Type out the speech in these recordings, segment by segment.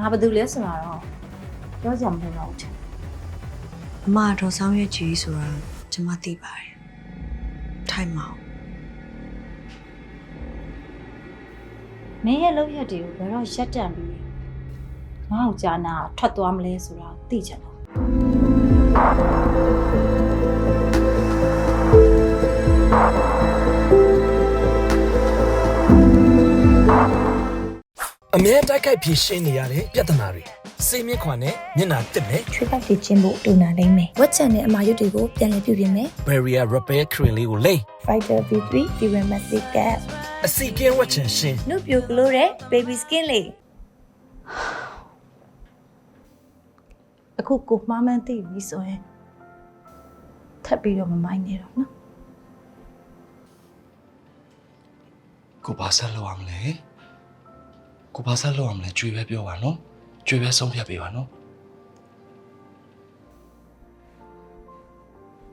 ငါဘာလုပ်လဲဆိုတာတော့ပြောစရာမလိုတော့ဘူးထင်အမတော်ဆောင်ရွက်ကြီးဆိုတာကျွန်မသိပါတယ်ထိုင်မအောင်မင်းရဲ့လုပ်ရက်တွေကိုဘယ်တော့ရက်တန့်ပြီးငါ့ကိုကြာနာထွက်သွားမလဲဆိုတာသိချင်တ အမြဲတိုက်ခိုက်ဖြေရှင်းနေရတဲ့ပြဿနာတွေစိတ်မြင့်ခွာနဲ့မျက်နှာတစ်နဲ့ချွေးပေါက်တွေကျင်းဖို့တူနာလိမ့်မယ်ဝက်ချန်နဲ့အမာရွတ်တွေကိုပြန်လည်ပြုပြင်မယ် barrier repair cream လေးကိုလိမ့် Fighter V3 Dermatic Cap အစီကင်းဝတ်ချင်ရှင်းနှုတ်ပြိုကလို့တဲ့ baby skin လေးအခုကိုမှားမှန်းသိပြီဆိုရင်ထပ်ပြီးတော့မမိုင်းနေတော့နော်ကိုဘာဆက်လုပ်ရမလဲ ကိုဘာဆက်လုပ်ရမလဲကြွေပဲပြောပါနော်ကြွေပဲဆုံးဖြတ်ပေးပါနော်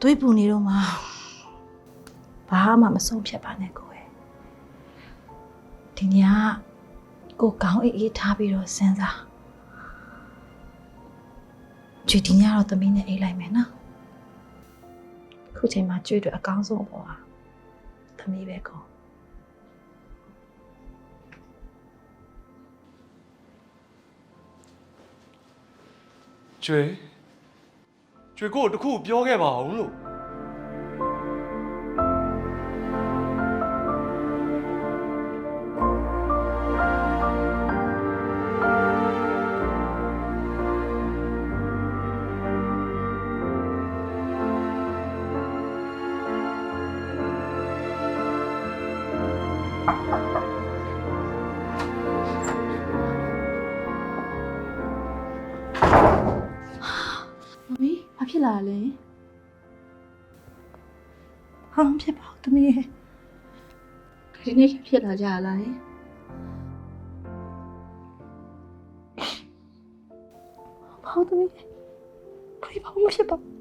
တွေးပူနေတော့မှဘာမှမဆုံးဖြတ်ပါနဲ့ကိုယ်ဒီညကကိုကောင်းအေးအေးထားပြီးတော့စဉ်းစားကြွေဒီညတော့သမီးနဲ့အိတ်လိုက်မယ်နော်ခုချိန်မှာကြွေတွေအကောင်းဆုံးပေါ့ဟာသမီးပဲကော ကြွေကြွေကိုတခုပြောခဲ့ပါအောင်လို့ ဖြစ်လာလဲဟာမဖြစ်ပါဘူးသမီးရဲ့ဒီနေ့ဖြစ်လာကြလားဘာလို့သမီးဘာဘာမဖြစ်ပါ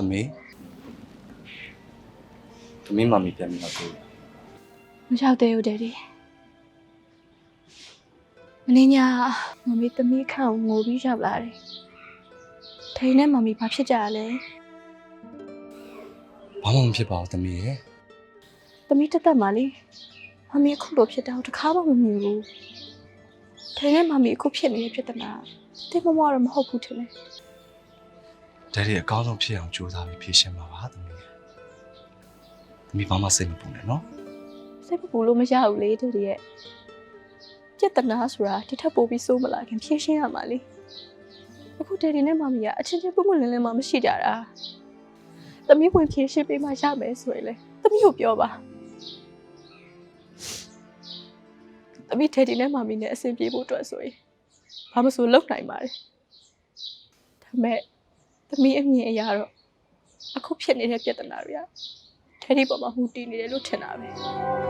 သမီးသမီးမမီပြန်ပြီးတော့ကိုမရောက်သေးဘူးဒက်ဒီမင်းညာမမီသမီးခန့်ကိုငိုပြီးရောက်လာတယ်ထိန်နဲ့မမီဘာဖြစ်ကြရလဲဘာမှမဖြစ်ပါဘူးသမီးရဲ့သမီးတက်တက်မှလေမမီအခုလိုဖြစ်တာကိုတစ်ခါမှမမြင်ဘူးထိန်နဲ့မမီအခုဖြစ်နေတဲ့ပြဿနာတိတ်မမတော့မဟုတ်ဘူးထင်တယ် ဒက်ဒီအကောင်းဆုံးဖြစ်အောင်ကြိုးစားပြီးဖြေရှင်းပါပါသမီးရဲ့သမီးဘာမှစိတ်မပူနဲ့နော်စိတ်ပူလို့မရဘူးလေဒက်ဒီရဲ့ပြဿနာဆိုတာဒီထက်ပိုပြီးစိုးမလာခင်ဖြေရှင်းရမှာလေအခုဒက်ဒီနဲ့မမီကအချင်းချင်းပုံမလင်းလင်းမှမရှိကြတာသမီးဝင်ဖြေရှင်းပေးမှရမယ်ဆိုရင်လေသမီးကိုပြောပါသမီးထေဒီနဲ့မမီနဲ့အဆင်ပြေဖို့အတွက်ဆိုရင်ဘာမဆိုလုပ်နိုင်ပါတယ်ဒါပေမဲ့ သမီးအမြင်အရတော့အခုဖြစ်နေတဲ့ပြဿနာတွေကထေဒီပေါ်မှာမူတည်နေတယ်လို့ထင်တာပဲ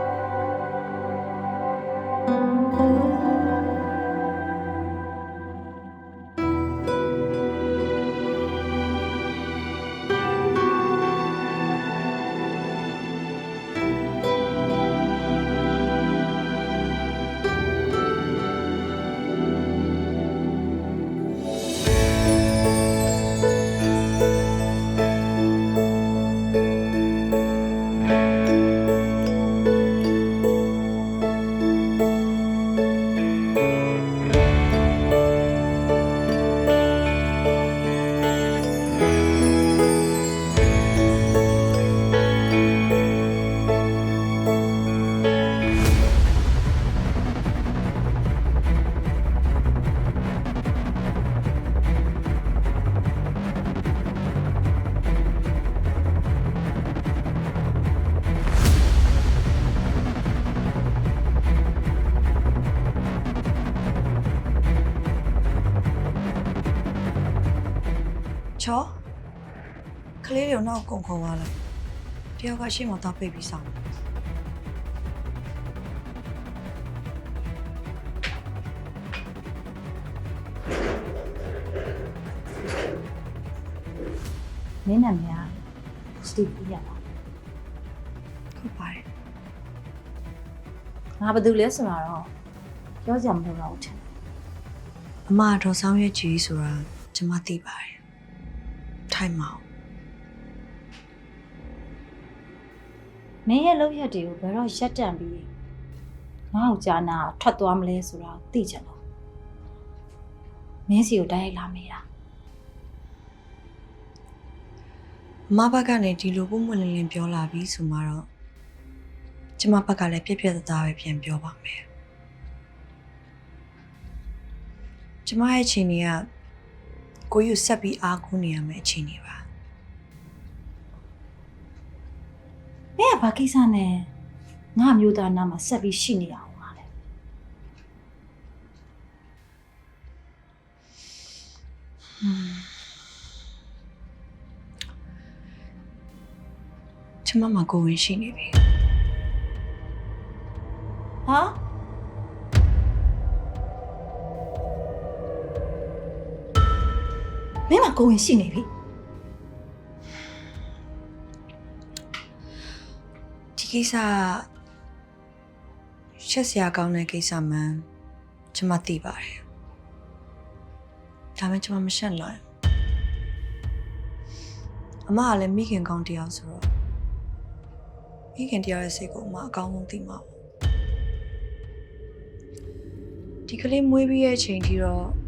ချောကလေးတွေကိုနောက်ကုန်ခေါ်သွားလိုက်တယောက်ကရှေ့မှာတော့ပိတ်ပြီးဆောင်မင်းနာမည်ကစတီဗီရပါဟုတ်ပါတယ်ငါဘာလုပ်လဲဆိုတော့ပြောကြမလို့တော့ထင်အမတော်ဆောင်ရွက်ကြီးဆိုတာကျွန်မသိပါတယ် ထိုင်မအောင်မင်းရဲ့လုပ်ရက်တွေကိုဘယ်တော့ရက်တန့်ပြီးငါ့ကိုကြာနာထွက်သွားမလဲဆိုတော့သိချင်တော့မင်းစီကိုတိုက်ရိုက်လာမေးတာအမဘက်ကနေဒီလိုပုံမှန်လင်းလင်းပြောလာပြီဆိုမှတော့ကျွန်မဘက်ကလည်းပြက်ပြက်သားသားပဲပြန်ပြောပါမယ်ကျွန်မရဲ့အချိန်ကြီးက ကိုယူဆက်ပြီးအားကိုးနေရမယ့်အချိန်ကြီးပါမင်းကဘာကိစ္စနဲ့ငါမျိုးသားနာမှာဆက်ပြီးရှိနေရအောင်ပါလဲကျွန်မမှာကိုယ်ဝင်ရှိနေပြီဟာ မင်းမကိုဝင်ရှိနေပြီဒီကိစ္စရှက်စရာကောင်းတဲ့ကိစ္စမှန်ကျွန်မသိပါတယ်ဒါပေမဲ့ကျွန်မမရှက်နိုင်ဘူးအမကလည်းမိခင်ကောင်းတစ်ယောက်ဆိုတော့မိခင်တစ်ယောက်ရဲ့စိတ်ကိုအမအကောင်းဆုံးသိမှာပေါ့ဒီကလေးမွေးပြီးရဲ့အချိန်ထိတော့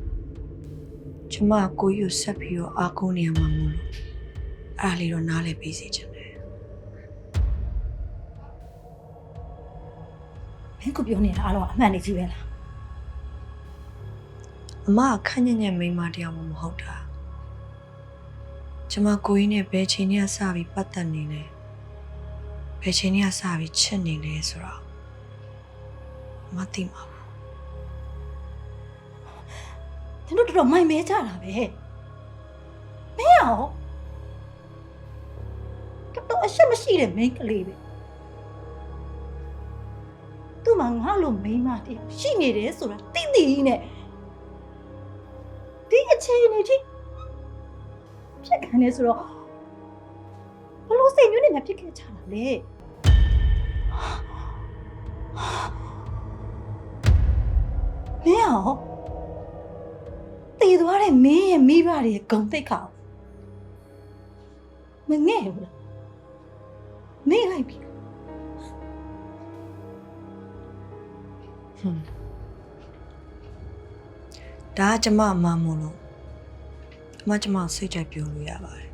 ကျွန်မကိုယူဆက်ပြီးတော့အားကိုးနေရမှာမို့လို့အားလေးတော့နားလည်ပေးစေချင်တယ်မင်းကပြောနေတာအားလုံးကအမှန်တည်းကြီးပဲလားအမကခန့်ညံ့ညံ့မိန်းမတစ်ယောက်မှမဟုတ်တာကျမကိုကြီးနဲ့ဘယ်ချိန်နဲ့စပြီးပတ်သက်နေလဲဘယ်ချိန်နဲ့စပြီးချစ်နေလဲဆိုတော့မသိပါဘူး သူတို့တော်တော်မိုင်မဲကြတာပဲမင်းရောတော်တော်အရှက်မရှိတဲ့မင်းကလေးပဲသူ့မှာငါလိုမိန်းမတည်းရှိနေတယ်ဆိုတာသိသိကြီးနဲ့ဒီအချိန်နေကြီးဖြစ်ခံနေဆိုတော့ဘလို့စိတ်မျိုးနဲ့ငါဖြစ်ခဲ့ချတာလဲမင်းရောတည် သွားတဲ့မင်းရဲ့မိဘတွေရဲ့ဂုံတိတ်ခါမငဲ့ဘူးလားနေလိုက်ပြီဒါကကျမအမမို့လို့အမကျမစိတ်ကြိုက်ပြောလို့ရပါတယ်